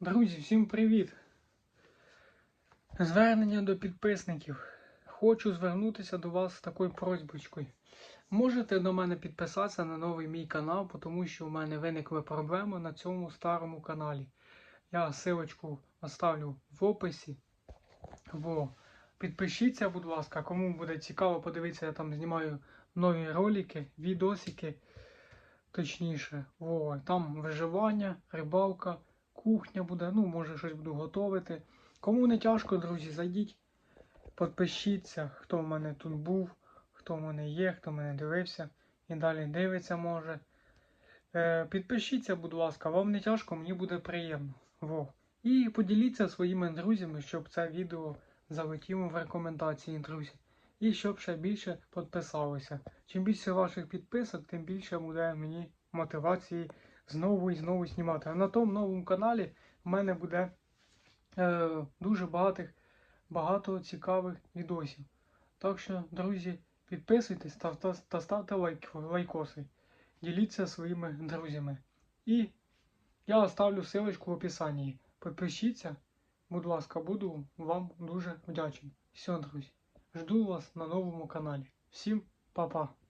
Друзі, всім привіт! Звернення до підписників. Хочу звернутися до вас з такою просьбочкою. Можете до мене підписатися на новий мій канал, тому що у мене виникли проблеми на цьому старому каналі. Я силочку оставлю в описі. Во. Підпишіться, будь ласка, кому буде цікаво подивитися, я там знімаю нові ролики, відосики. Точніше, во, там виживання, рибалка, кухня буде, ну, може щось буду готувати. Кому не тяжко, друзі, зайдіть, підпишіться, хто в мене тут був, хто в мене є, хто мене дивився і далі дивиться може. Е, підпишіться, будь ласка, вам не тяжко, мені буде приємно. Во. І поділіться своїми друзями, щоб це відео залетіло в рекомендації, друзі. І щоб ще більше підписалося. Чим більше ваших підписок, тим більше буде мені мотивації знову і знову знімати. А на тому новому каналі в мене буде е, дуже багатих, багато цікавих відосів. Так що, друзі, підписуйтесь та, та, та ставте лайк, лайкоси. Діліться своїми друзями. І я оставлю ссылочку в описанні. Підпишіться, будь ласка, буду вам дуже вдячний. Все, друзі. Жду вас на новому каналі. Всім па-па!